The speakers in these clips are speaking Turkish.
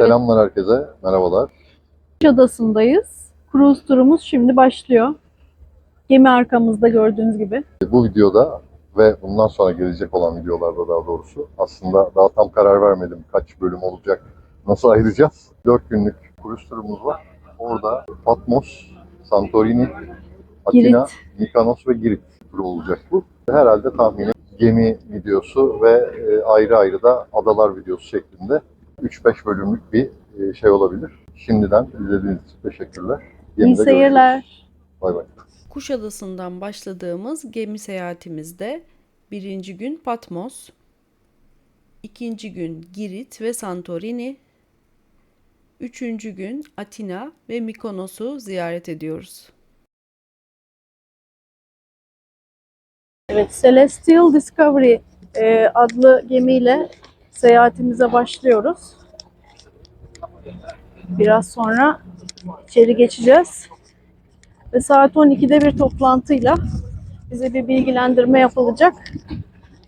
Selamlar herkese, merhabalar. Adası'ndayız. Cruise turumuz şimdi başlıyor. Gemi arkamızda gördüğünüz gibi. Bu videoda ve bundan sonra gelecek olan videolarda daha doğrusu aslında daha tam karar vermedim kaç bölüm olacak, nasıl ayıracağız. 4 günlük cruise turumuz var. Orada Patmos, Santorini, Atina, Mykonos ve Girit turu olacak bu. Herhalde tahmini gemi videosu ve e, ayrı ayrı da adalar videosu şeklinde 3-5 bölümlük bir e, şey olabilir. Şimdiden izlediğiniz için teşekkürler. İyi seyirler. Bay bay. Kuşadası'ndan başladığımız gemi seyahatimizde birinci gün Patmos, ikinci gün Girit ve Santorini, üçüncü gün Atina ve Mikonos'u ziyaret ediyoruz. Evet, Celestial Discovery e, adlı gemiyle seyahatimize başlıyoruz. Biraz sonra içeri geçeceğiz. Ve saat 12'de bir toplantıyla bize bir bilgilendirme yapılacak.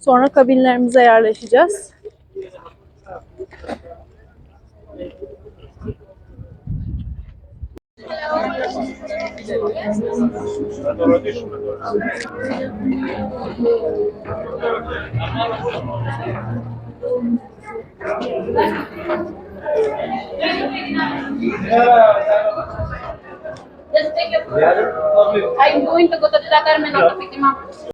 Sonra kabinlerimize yerleşeceğiz. Just take your I'm going to go to the terminal to pick him up.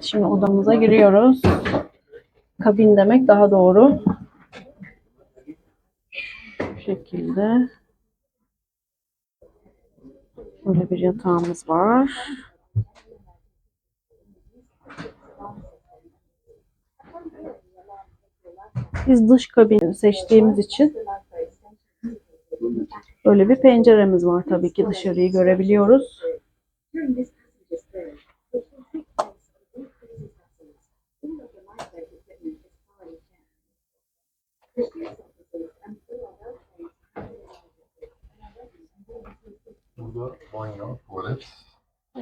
Evet, şimdi odamıza giriyoruz. Kabin demek daha doğru. Şu şekilde. Böyle bir yatağımız var. Biz dış kabini seçtiğimiz için böyle bir penceremiz var tabii ki dışarıyı görebiliyoruz.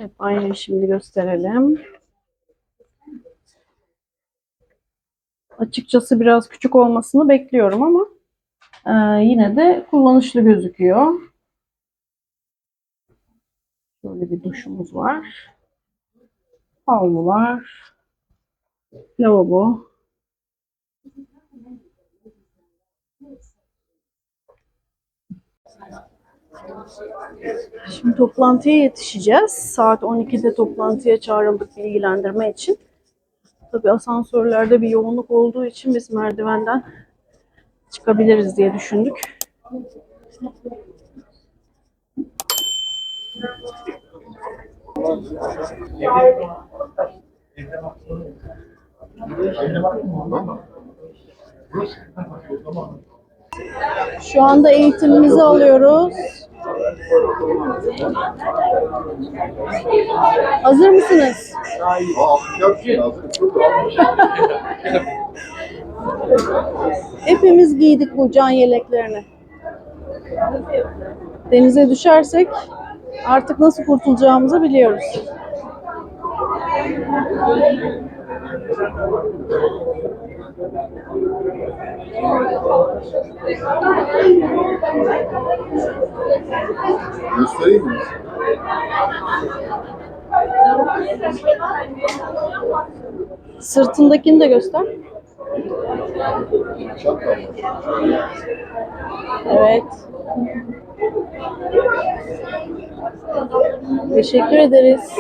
Evet, aynı şimdi gösterelim. Açıkçası biraz küçük olmasını bekliyorum ama e, yine de kullanışlı gözüküyor. Böyle bir duşumuz var. Havlular. Lavabo. Şimdi toplantıya yetişeceğiz. Saat 12'de toplantıya çağrıldık bilgilendirme için. Tabii asansörlerde bir yoğunluk olduğu için biz merdivenden çıkabiliriz diye düşündük. Şu anda eğitimimizi alıyoruz. Hazır mısınız? Hepimiz giydik bu can yeleklerini. Denize düşersek artık nasıl kurtulacağımızı biliyoruz. Göstereyim mi? Sırtındakini de göster. Evet. Teşekkür ederiz.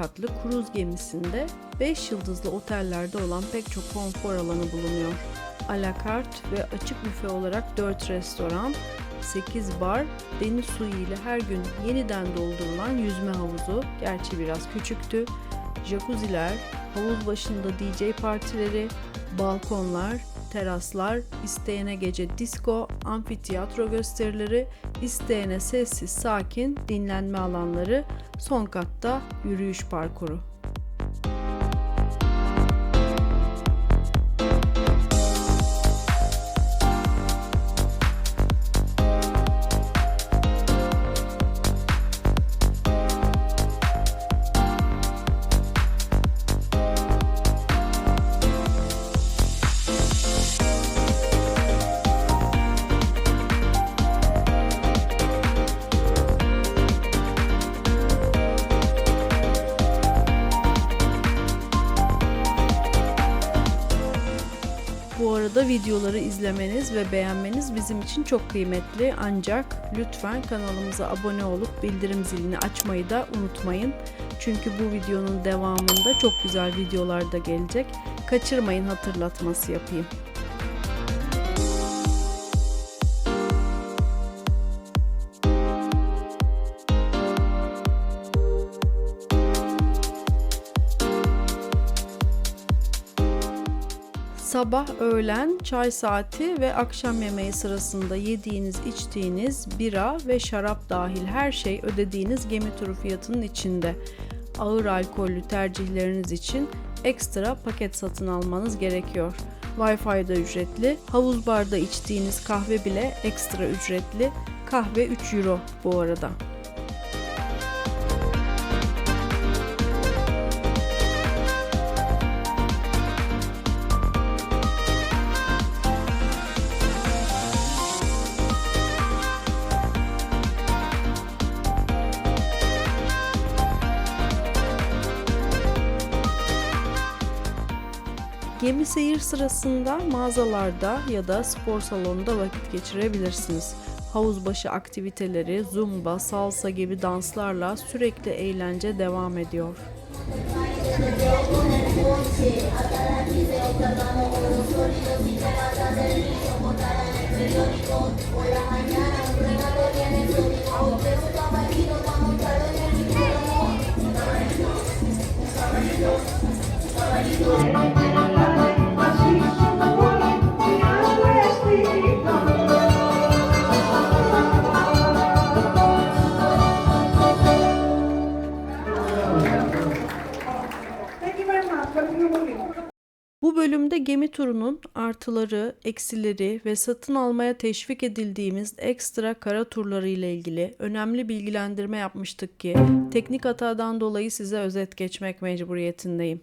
Katlı kruz gemisinde 5 yıldızlı otellerde olan pek çok konfor alanı bulunuyor. alakart ve açık büfe olarak 4 restoran, 8 bar, deniz suyu ile her gün yeniden doldurulan yüzme havuzu, gerçi biraz küçüktü, jacuzziler, havuz başında DJ partileri, balkonlar, teraslar, isteyene gece disco, amfiteyatro gösterileri, isteyene sessiz sakin dinlenme alanları, son katta yürüyüş parkuru. Arada videoları izlemeniz ve beğenmeniz bizim için çok kıymetli. Ancak lütfen kanalımıza abone olup bildirim zilini açmayı da unutmayın. Çünkü bu videonun devamında çok güzel videolar da gelecek. Kaçırmayın hatırlatması yapayım. Sabah, öğlen, çay saati ve akşam yemeği sırasında yediğiniz, içtiğiniz bira ve şarap dahil her şey ödediğiniz gemi turu fiyatının içinde. Ağır alkollü tercihleriniz için ekstra paket satın almanız gerekiyor. Wi-Fi da ücretli, havuz barda içtiğiniz kahve bile ekstra ücretli. Kahve 3 euro bu arada. Gemi seyir sırasında mağazalarda ya da spor salonunda vakit geçirebilirsiniz. Havuzbaşı aktiviteleri, zumba, salsa gibi danslarla sürekli eğlence devam ediyor. Artıları, eksileri ve satın almaya teşvik edildiğimiz ekstra kara turları ile ilgili önemli bilgilendirme yapmıştık ki teknik hatadan dolayı size özet geçmek mecburiyetindeyim.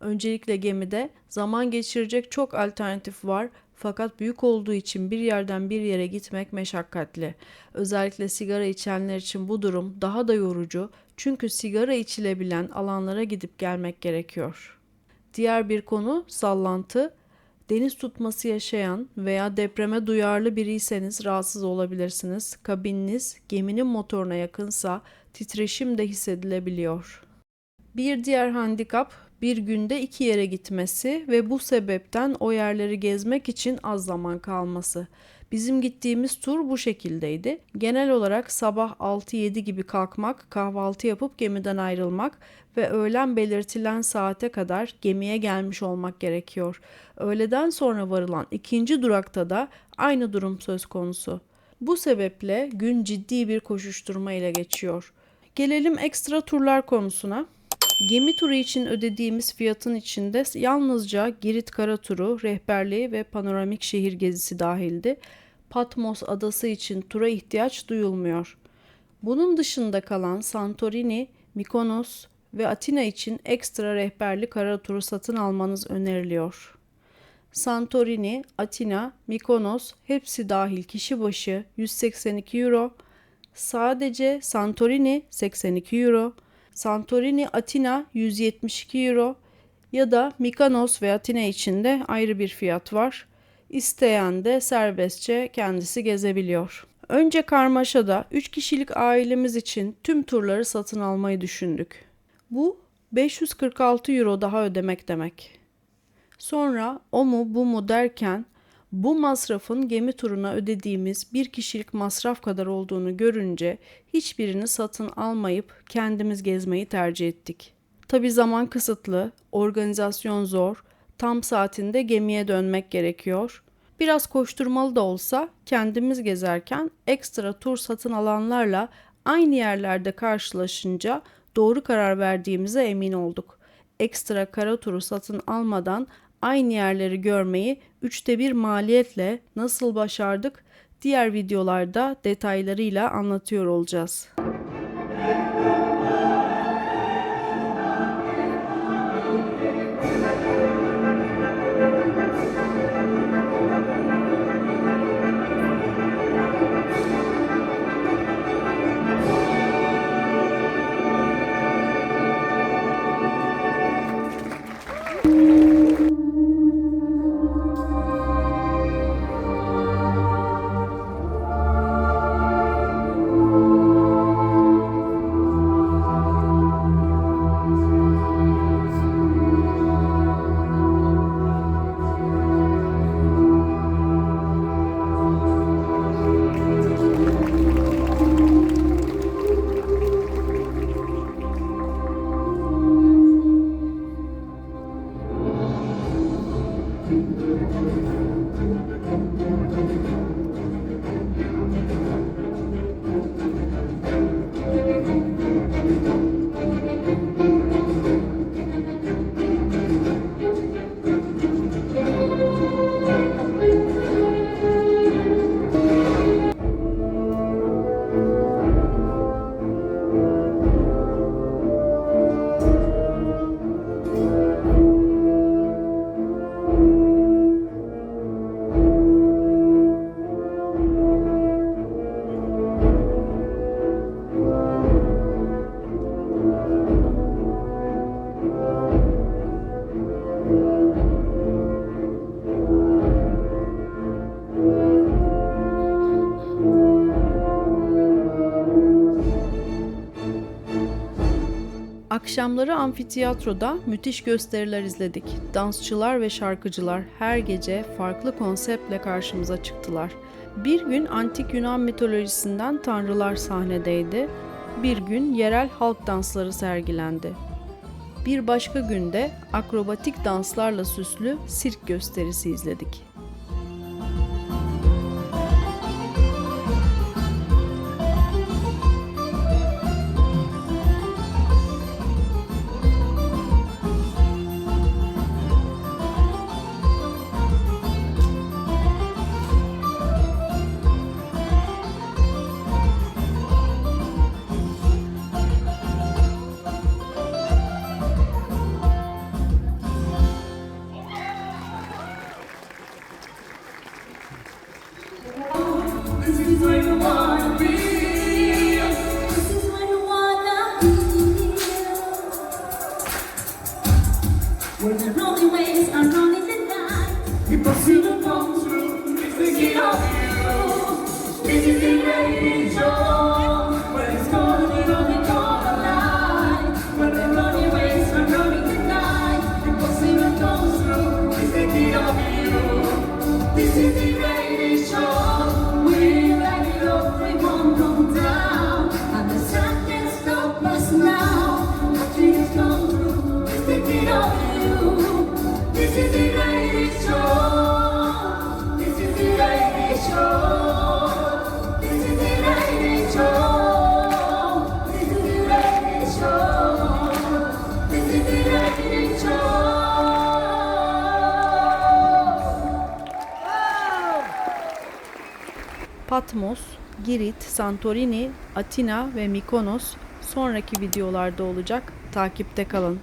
Öncelikle gemide zaman geçirecek çok alternatif var fakat büyük olduğu için bir yerden bir yere gitmek meşakkatli. Özellikle sigara içenler için bu durum daha da yorucu çünkü sigara içilebilen alanlara gidip gelmek gerekiyor. Diğer bir konu sallantı. Deniz tutması yaşayan veya depreme duyarlı biriyseniz rahatsız olabilirsiniz. Kabininiz geminin motoruna yakınsa titreşim de hissedilebiliyor. Bir diğer handikap bir günde iki yere gitmesi ve bu sebepten o yerleri gezmek için az zaman kalması. Bizim gittiğimiz tur bu şekildeydi. Genel olarak sabah 6-7 gibi kalkmak, kahvaltı yapıp gemiden ayrılmak ve öğlen belirtilen saate kadar gemiye gelmiş olmak gerekiyor. Öğleden sonra varılan ikinci durakta da aynı durum söz konusu. Bu sebeple gün ciddi bir koşuşturma ile geçiyor. Gelelim ekstra turlar konusuna. Gemi turu için ödediğimiz fiyatın içinde yalnızca Girit Kara Turu, rehberliği ve panoramik şehir gezisi dahildi. Patmos adası için tura ihtiyaç duyulmuyor. Bunun dışında kalan Santorini, Mikonos ve Atina için ekstra rehberli kara turu satın almanız öneriliyor. Santorini, Atina, Mikonos hepsi dahil kişi başı 182 euro. Sadece Santorini 82 euro. Santorini Atina 172 euro ya da Mikonos ve Atina için de ayrı bir fiyat var. İsteyen de serbestçe kendisi gezebiliyor. Önce Karmaşa'da 3 kişilik ailemiz için tüm turları satın almayı düşündük. Bu 546 euro daha ödemek demek. Sonra o mu bu mu derken bu masrafın gemi turuna ödediğimiz bir kişilik masraf kadar olduğunu görünce hiçbirini satın almayıp kendimiz gezmeyi tercih ettik. Tabi zaman kısıtlı, organizasyon zor, tam saatinde gemiye dönmek gerekiyor. Biraz koşturmalı da olsa kendimiz gezerken ekstra tur satın alanlarla aynı yerlerde karşılaşınca doğru karar verdiğimize emin olduk. Ekstra kara turu satın almadan aynı yerleri görmeyi üçte bir maliyetle nasıl başardık diğer videolarda detaylarıyla anlatıyor olacağız. Akşamları amfiteyatroda müthiş gösteriler izledik. Dansçılar ve şarkıcılar her gece farklı konseptle karşımıza çıktılar. Bir gün antik Yunan mitolojisinden tanrılar sahnedeydi. Bir gün yerel halk dansları sergilendi. Bir başka günde akrobatik danslarla süslü sirk gösterisi izledik. Patmos, Girit, Santorini, Atina ve Mikonos sonraki videolarda olacak. Takipte kalın.